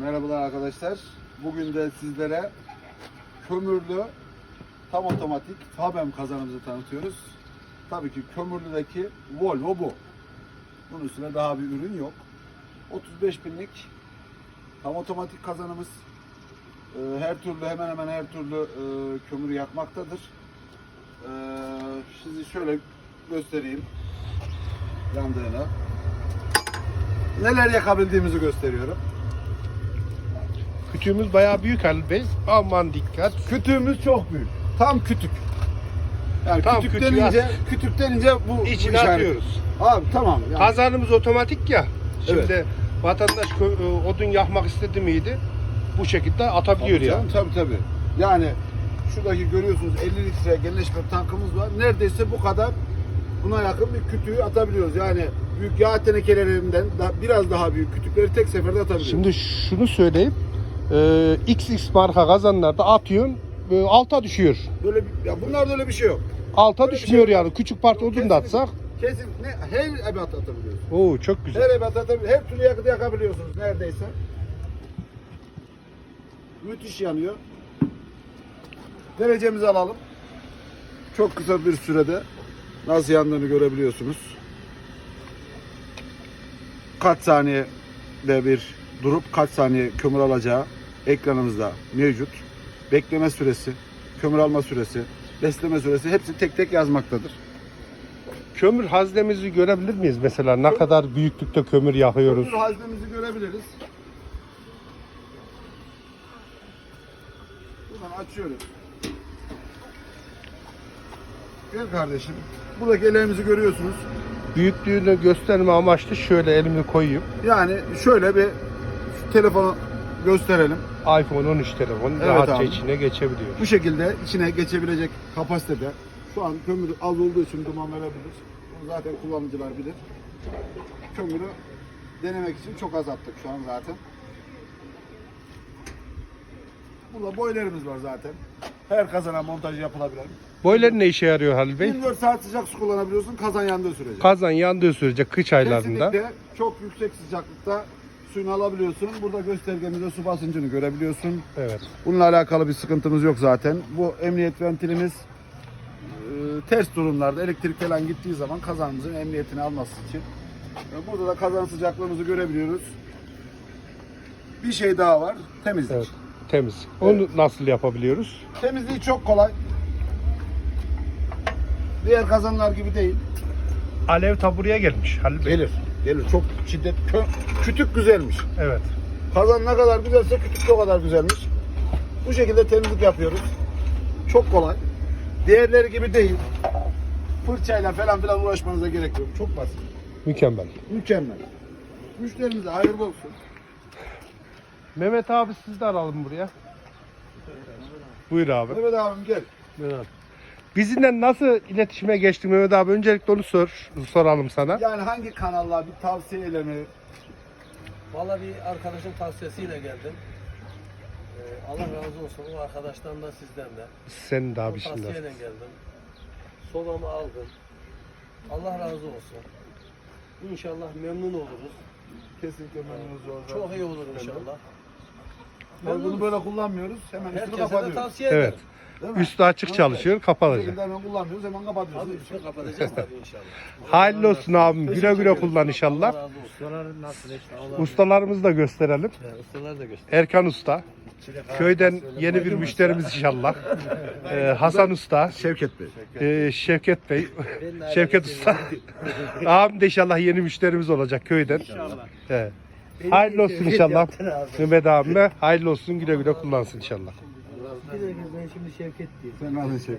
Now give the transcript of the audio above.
Merhabalar arkadaşlar. Bugün de sizlere kömürlü tam otomatik Fabem kazanımızı tanıtıyoruz. Tabii ki kömürlüdeki Volvo bu. Bunun üstüne daha bir ürün yok. 35 binlik tam otomatik kazanımız. Ee, Her türlü hemen hemen her türlü e, kömürü yakmaktadır. Ee, Sizi şöyle göstereyim yandığını. Neler yakabildiğimizi gösteriyorum. Kütüğümüz bayağı büyük Halil Bey. Aman dikkat. Kütüğümüz çok büyük. Tam kütük. Yani Tam kütük kütüğü denince, kütük denince bu bu İçine işaret. atıyoruz. Abi tamam. Yani. Kazanımız otomatik ya. Şimdi Evet. vatandaş e, odun yakmak istedi miydi? Bu şekilde atabiliyor Tabii ya. canım, Tabii tabii. Yani şuradaki görüyorsunuz 50 litre genleşme tankımız var. Neredeyse bu kadar buna yakın bir kütüğü atabiliyoruz. Yani büyük yağ tenekelerinden da biraz daha büyük kütükleri tek seferde atabiliyoruz. Şimdi şunu söyleyeyim. Ee, XX marka kazanlarda atıyorsun e, alta düşüyor. böyle bir, ya bunlarda öyle bir şey yok. Alta Böyle bir düşmüyor şey yani. Küçük parça odun da atsak. Kesin ne her ebat atabiliyoruz. Oo çok güzel. Her ebat atabiliyoruz. Her türlü yakıtı yakabiliyorsunuz neredeyse. Müthiş yanıyor. Derecemizi alalım. Çok kısa bir sürede nasıl yandığını görebiliyorsunuz. Kaç saniyede bir durup kaç saniye kömür alacağı ekranımızda mevcut. Bekleme süresi, kömür alma süresi, besleme süresi hepsi tek tek yazmaktadır. Kömür haznemizi görebilir miyiz mesela? Ne kadar büyüklükte kömür yakıyoruz? Kömür haznemizi görebiliriz. Buradan açıyoruz. Gel kardeşim. Buradaki ellerimizi görüyorsunuz. Büyüklüğünü gösterme amaçlı şöyle elimi koyayım. Yani şöyle bir telefonu gösterelim. iPhone 13 telefon Evet rahatça abi. içine geçebiliyor. Bu şekilde içine geçebilecek kapasitede. Şu an kömür az olduğu için duman verebilir. Bunu zaten kullanıcılar bilir. Kömürü denemek için çok az attık şu an zaten. Burada boylarımız var zaten. Her kazana montaj yapılabilen. Boiler ne işe yarıyor Halil Bey? 24 saat sıcak su kullanabiliyorsun kazan yandığı sürece. Kazan yandığı sürece kış aylarında. Kesinlikle çok yüksek sıcaklıkta suyunu alabiliyorsun. Burada göstergemizde su basıncını görebiliyorsun. Evet. Bununla alakalı bir sıkıntımız yok zaten. Bu emniyet ventilimiz e, ters durumlarda elektrik falan gittiği zaman kazanımızın emniyetini alması için. E, Burada da kazan sıcaklığımızı görebiliyoruz. Bir şey daha var. Temizlik. Evet. Temiz. Onu nasıl yapabiliyoruz? Temizliği çok kolay. Diğer kazanlar gibi değil. Alev taburaya gelmiş Halil Bey. Gelir. Gelir. Çok şiddet. Kö- kütük güzelmiş. Evet. Kazan ne kadar güzelse kütük de o kadar güzelmiş. Bu şekilde temizlik yapıyoruz. Çok kolay. Diğerleri gibi değil. Fırçayla falan filan uğraşmanıza gerek yok. Çok basit. Mükemmel. Mükemmel. Müşterimize hayırlı olsun. Mehmet abi siz de alalım buraya. Buyur abi. Mehmet abim gel. Bizimle nasıl iletişime geçtin Mehmet abi? Öncelikle onu sor, soralım sana. Yani hangi kanallar bir tavsiyeyle mi? Valla bir arkadaşın tavsiyesiyle geldim. Ee, Allah razı olsun o arkadaştan da sizden de. Senin de abi şimdi. tavsiyeyle geldim. Sobamı aldım. Allah razı olsun. İnşallah memnun oluruz. Kesinlikle memnunuz olacak. Çok iyi olur inşallah. Biz bunu böyle kullanmıyoruz. Hemen üstünü Herkese de kapatıyoruz. tavsiye Evet. Değil mi? Üstü açık çalışıyor, Bu kapatacak. şekilde hemen kullanmıyoruz. Hemen kapatıyoruz. Abi üstünü kapatacağız tabii inşallah. Hayırlı olsun abim. Güle güle kullan Allah inşallah. nasıl işte? Allah Ustalarımızı da gösterelim. Ustalar da göster. Erkan Usta. Köyden yeni bir müşterimiz inşallah. Ee, Hasan Usta. Şevket Bey. Ee, Şevket Bey. Şevket Usta. Abim de inşallah yeni müşterimiz olacak köyden. Evet. Hayırlı olsun inşallah. Mehmet abime hayırlı olsun güle güle kullansın inşallah. Ben şimdi Şevket diyeyim. Sen nasıl Şevket?